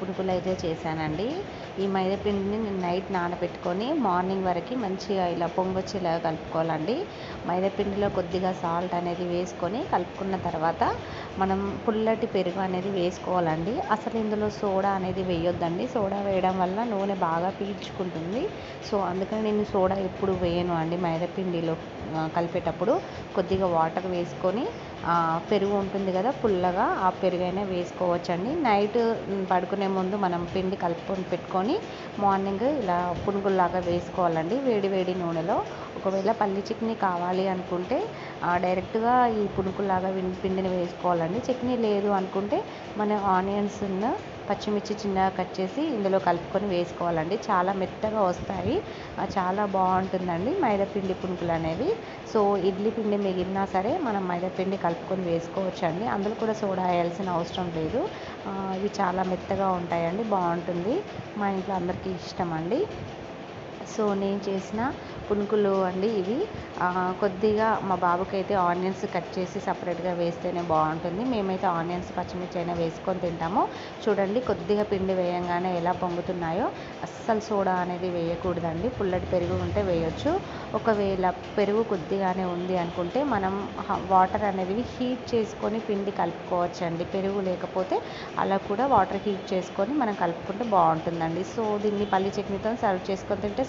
పునుకులు అయితే చేశానండి. ఈ మైదాపిండిని నేను నైట్ నానబెట్టుకొని మార్నింగ్ వరకు మంచిగా ఇలా పొంగొచ్చేలాగా కలుపుకోవాలండి. మైదాపిండిలో కొద్దిగా సాల్ట్ అనేది వేసుకొని కలుపుకున్న తర్వాత మనం పుల్లటి పెరుగు అనేది వేసుకోవాలండి. అసలు ఇందులో సోడా అనేది వేయొద్దండి. సోడా వేయడం వల్ల నూనె బాగా పీల్చుకుంటుంది. సో అందుకని నేను సోడా ఎప్పుడు వేయను అండి మైదాపిండిలో. కలిపేటప్పుడు కొద్దిగా వాటర్ వేసుకొని పెరుగు ఉంటుంది కదా పుల్లగా ఆ పెరుగైనా వేసుకోవచ్చండి. నైట్ పడుకునే ముందు మనం పిండి కలుపుకొని పెట్టుకొని మార్నింగ్ ఇలా పునుగుల్లాగా వేసుకోవాలండి. వేడి వేడి నూనెలో. ఒకవేళ పల్లి చట్నీ కావాలి అనుకుంటే డైరెక్ట్గా ఈ పునుకుల్లాగా పిండిని వేసుకోవాలండి. చట్నీ లేదు అనుకుంటే మన ఆనియన్స్ పచ్చిమిర్చి చిన్నగా కట్ చేసి ఇందులో కలుపుకొని వేసుకోవాలండి. చాలా మెత్తగా వస్తాయి. చాలా బాగుంటుందండి. మైదాపిండి పునుకులు అనేవి. సో ఇడ్లీ పిండి మిగిలినా సరే మనం మైదాపిండి కలుపుకొని వేసుకోవచ్చండి. అందులో కూడా సోడా వేయాల్సిన అవసరం లేదు. ఇవి చాలా మెత్తగా ఉంటాయండి. బాగుంటుంది. మా ఇంట్లో అందరికీ ఇష్టం అండి. సో నేను చేసిన పునుకులు అండి ఇవి. కొద్దిగా మా బాబుకి అయితే ఆనియన్స్ కట్ చేసి సపరేట్గా వేస్తేనే బాగుంటుంది. మేమైతే ఆనియన్స్ పచ్చిమిర్చి అయినా వేసుకొని తింటాము. చూడండి కొద్దిగా పిండి వేయంగానే ఎలా పొంగుతున్నాయో. అస్సలు సోడా అనేది వేయకూడదండి. పుల్లటి పెరుగు ఉంటే వేయొచ్చు. ఒకవేళ పెరుగు కొద్దిగానే ఉంది అనుకుంటే మనం వాటర్ అనేది హీట్ చేసుకొని పిండి కలుపుకోవచ్చండి. పెరుగు లేకపోతే అలా కూడా వాటర్ హీట్ చేసుకొని మనం కలుపుకుంటే బాగుంటుందండి. సో దీన్ని పల్లి చట్నీతో సర్వ్ చేసుకొని తింటే